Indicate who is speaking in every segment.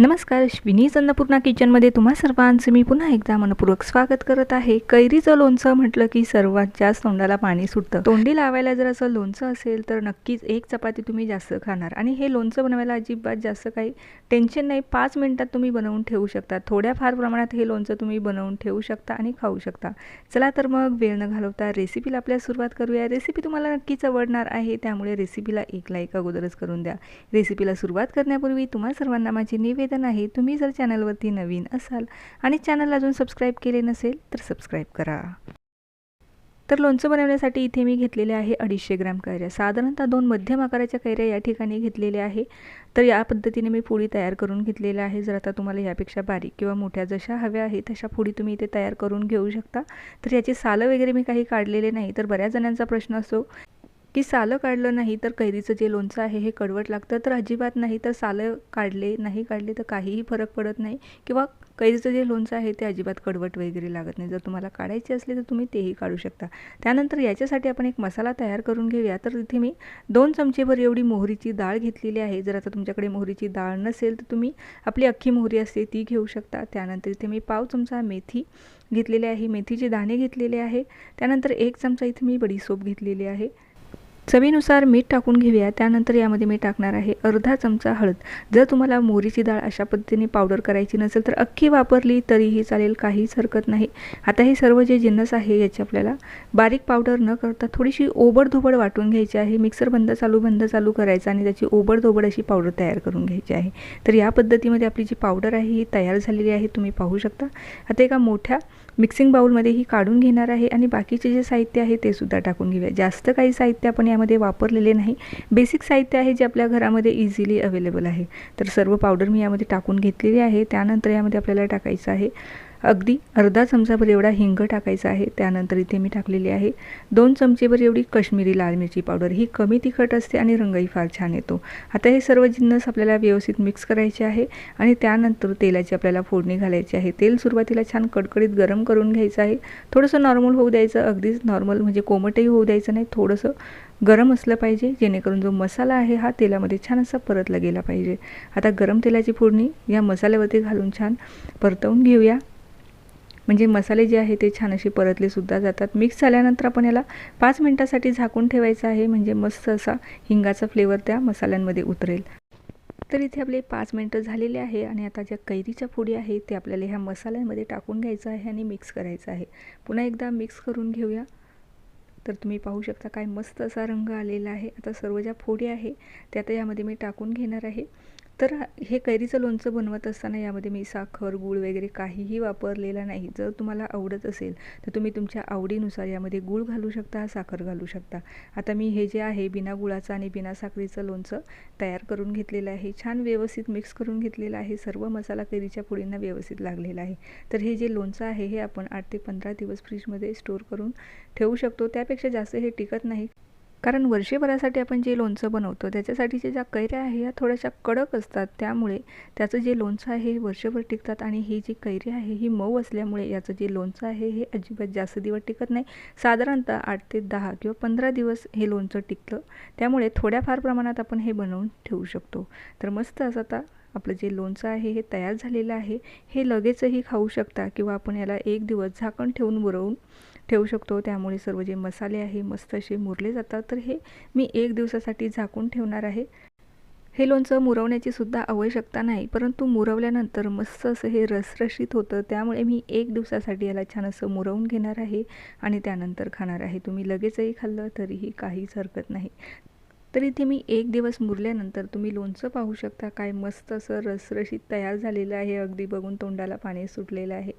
Speaker 1: नमस्कार श्विनीज अन्नपूर्णा किचनमध्ये तुम्हा सर्वांचं मी पुन्हा एकदा मनपूर्वक स्वागत करत आहे. कैरीचं लोणचं म्हटलं की सर्वात जास्त तोंडाला पाणी सुटतं. तोंडी लावायला जर असं लोणचं असेल तर नक्कीच एक चपाती तुम्ही जास्त खाणार. आणि हे लोणचं बनवायला अजिबात जास्त काही टेन्शन नाही. पाच मिनटात तुम्ही बनवून ठेवू शकता. थोड्या फार प्रमाणात हे लोणचं तुम्ही बनवून ठेवू शकता आणि खाऊ शकता. चला तर मग वेळ न घालवता रेसिपीला आपल्या सुरुवात करूया. रेसिपी तुम्हाला नक्कीच आवडणार आहे. त्यामुळे रेसिपीला एक लाईक अगोदरच करून द्या. रेसिपीला सुरुवात करण्यापूर्वी तुम्हा सर्वांना माझे निवेदन आहे तुम्ही जर चॅनलवरती नवीन असाल आणि चॅनल अजून सबस्क्राईब केले नसेल तर सबस्क्राईब करा. तर लोणचं बनवण्यासाठी इथे मी घेतलेले आहे अडीचशे ग्रॅम कैऱ्या. साधारणतः दोन मध्यम आकाराच्या कैऱ्या या ठिकाणी घेतलेल्या आहे. तर या पद्धतीने मी पोळी तयार करून घेतलेल्या आहे. जर आता तुम्हाला यापेक्षा बारीक किंवा मोठ्या जशा हव्या आहेत तशा पोळी तुम्ही इथे तयार करून घेऊ शकता. तर याची सालं वगैरे मी काही काढलेले नाही तर बऱ्याच जणांचा प्रश्न असो की सालं काढलं नाही तर कैरीचं जे लोणचं आहे हे कडवट लागतं तर अजिबात नाही तर सालं काढले नाही काढले तर काहीही फरक पडत नाही. किंवा कैरीचं जे लोणचं आहे ते अजिबात कडवट वगैरे लागत नाही. जर तुम्हाला काढायचे असले तर तुम्ही तेही काढू शकता. त्यानंतर याच्यासाठी आपण एक मसाला तयार करून घेऊया. तर इथे मी दोन चमचेभर एवढी मोहरीची डाळ घेतलेली आहे. जर आता तुमच्याकडे मोहरीची डाळ नसेल तर तुम्ही आपली अख्खी मोहरी असते ती घेऊ शकता. त्यानंतर इथे मी पाव चमचा मेथी घेतलेली आहे. मेथीचे दाणे घेतलेले आहे. त्यानंतर एक चमचा इथे मी बडीसोप घेतलेली आहे. चवीनुसार मीठ टाकून घेऊया. त्यानंतर यामध्ये मी टाकणार आहे अर्धा चमचा हळद. जर तुम्हाला मोहरीची डाळ अशा पद्धतीने पावडर करायची नसेल तर अख्खी वापरली तरीही चालेल काहीच हरकत नाही. आता हे सर्व जे जिन्नस आहे याची आपल्याला बारीक पावडर न करता थोडीशी ओबडधोबड वाटून घ्यायची आहे. मिक्सर बंद चालू बंद चालू करायचा आणि त्याची ओबडधोबड अशी पावडर तयार करून घ्यायची आहे. तर या पद्धतीमध्ये आपली जी पावडर आहे ही तयार झालेली आहे. तुम्ही पाहू शकता. आता एका मोठ्या मिक्सिंग बाऊलमध्ये ही काढून घेणार आहे आणि बाकीचे जे साहित्य आहे ते सुद्धा टाकून घेऊया. जास्त काही साहित्य आपण घरामध्ये वापरलेले नाही. बेसिक साहित्य आहे जे आपल्या घरामध्ये इझिली अवेलेबल आहे. तर सर्व पावडर मी यामध्ये टाकून घेतलेली आहे. त्यानंतर यामध्ये आपल्याला टाकायचं आहे अगदी अर्धा चमचाभर एवढा हिंग टाकायचा आहे. त्यानंतर इथे मी टाकलेली आहे दोन चमचेभर एवढी कश्मीरी लाल मिरची पावडर. ही कमी तिखट असते आणि रंगही फार छान येतो. आता हे सर्व जिन्नस आपल्याला व्यवस्थित मिक्स करायचे आहे आणि त्यानंतर तेलाची आपल्याला फोडणी घालायची आहे. तेल सुरुवातीला छान कडकडीत गरम करून घ्यायचं आहे. थोडंसं नॉर्मल होऊ द्यायचं अगदीच नॉर्मल म्हणजे कोमटही होऊ द्यायचं नाही. थोडंसं गरम असलं पाहिजे जेणेकरून जो मसाला आहे हा तेलामध्ये छान असा परतला गेला पाहिजे. आता गरम तेलाची फोडणी या मसाल्यावरती घालून छान परतवून घेऊया. म्हणजे मसाले जे आहे ते छान असे परतले सुद्धा जातात. मिक्स झाल्यानंतर आपण याला पाच मिनटासाठी झाकून ठेवायचं आहे. म्हणजे मस्त असा हिंगाचा फ्लेवर त्या मसाल्यांमध्ये उतरेल. तर इथे आपले पाच मिनटं झालेले आहे आणि आता ज्या कैरीच्या फोडी आहे ते आपल्याला ह्या मसाल्यांमध्ये टाकून घ्यायचं आहे आणि मिक्स करायचं आहे. पुन्हा एकदा मिक्स करून घेऊया. तर तुम्ही पाहू शकता काय मस्त असा रंग आलेला आहे. आता सर्व ज्या फोडी आहे त्या आता यामध्ये मी टाकून घेणार आहे. तर हे कैरीचं लोणचं बनवत असताना यामध्ये मी साखर गूळ वगैरे काहीही वापरलेला नाही. जर तुम्हाला आवडत असेल तर तुम्ही तुमच्या आवडीनुसार यामध्ये गूळ घालू शकता साखर घालू शकता. आता मी हे जे आहे बिना गुळाचं आणि बिना साखरेचं लोणचं तयार करून घेतलेलं आहे. छान व्यवस्थित मिक्स करून घेतलेलं आहे. सर्व मसाला कैरीच्या पुडींना व्यवस्थित लागलेला आहे. तर हे जे लोणचं आहे हे आपण आठ ते पंधरा दिवस फ्रीजमध्ये स्टोर करून ठेवू शकतो. त्यापेक्षा जास्त हे टिकत नाही. कारण वर्षभरासाठी आपण जे लोणचं बनवतो त्याच्यासाठीच्या ज्या कैऱ्या आहे या थोड्याशा कडक असतात. त्यामुळे त्याचं जे लोणचं आहे हे वर्षभर टिकतात आणि ही जी कैरी आहे ही मऊ असल्यामुळे याचं जे लोणचं आहे हे अजिबात जास्त दिवस टिकत नाही. साधारणतः आठ ते दहा किंवा पंधरा दिवस हे लोणचं टिकतं. त्यामुळे थोड्याफार प्रमाणात आपण हे बनवून ठेवू शकतो. तर मस्त असं आता आपलं जे लोणचं आहे हे तयार झालेलं आहे हे लगेचही खाऊ शकता किंवा आपण याला एक दिवस झाकण ठेवून मुरवून ठेवू शकतो. त्यामुळे सर्व जे मसाले आहे मस्त असे मुरले जातात. तर हे मी एक दिवसासाठी झाकून ठेवणार आहे. हे लोणचं मुरवण्याची सुद्धा आवश्यकता नाही परंतु मुरवल्यानंतर मस्त असं हे रसरशीत होतं. त्यामुळे मी एक दिवसासाठी याला छान असं मुरवून घेणार आहे आणि त्यानंतर खाणार आहे. तुम्ही लगेचही खाल्लं तरीही काहीच हरकत नाही. तर इथे मी एक दिवस मुरल्यानंतर तुम्ही लोणचं पाहू शकता. काय मस्त असं रसरशीत तयार झालेलं आहे. अगदी बघून तोंडाला पाणी सुटलेलं आहे.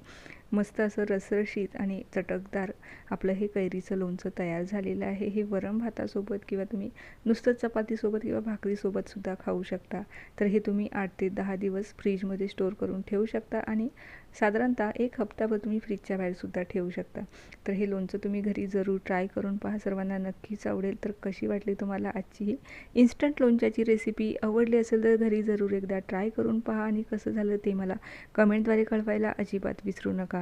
Speaker 1: मस्त असं रसरशीत आणि चटकदार आपलं हे कैरीचं लोणचं तयार झालेलं आहे. हे वरम भातासोबत किंवा तुम्ही नुसतं चपातीसोबत किंवा भाकरीसोबतसुद्धा खाऊ शकता. तर हे तुम्ही आठ ते दहा दिवस फ्रीजमध्ये स्टोर करून ठेवू शकता आणि साधारणतः एक हप्ताभर तुम्ही फ्रीजच्या बाहेरसुद्धा ठेवू शकता. तर हे लोणचं तुम्ही घरी जरूर ट्राय करून पहा. सर्वांना नक्कीच आवडेल. तर कशी वाटली तुम्हाला आजची ही इन्स्टंट लोणच्याची रेसिपी आवडली असेल तर घरी जरूर एकदा ट्राय करून पहा आणि कसं झालं ते मला कमेंटद्वारे कळवायला अजिबात विसरू नका.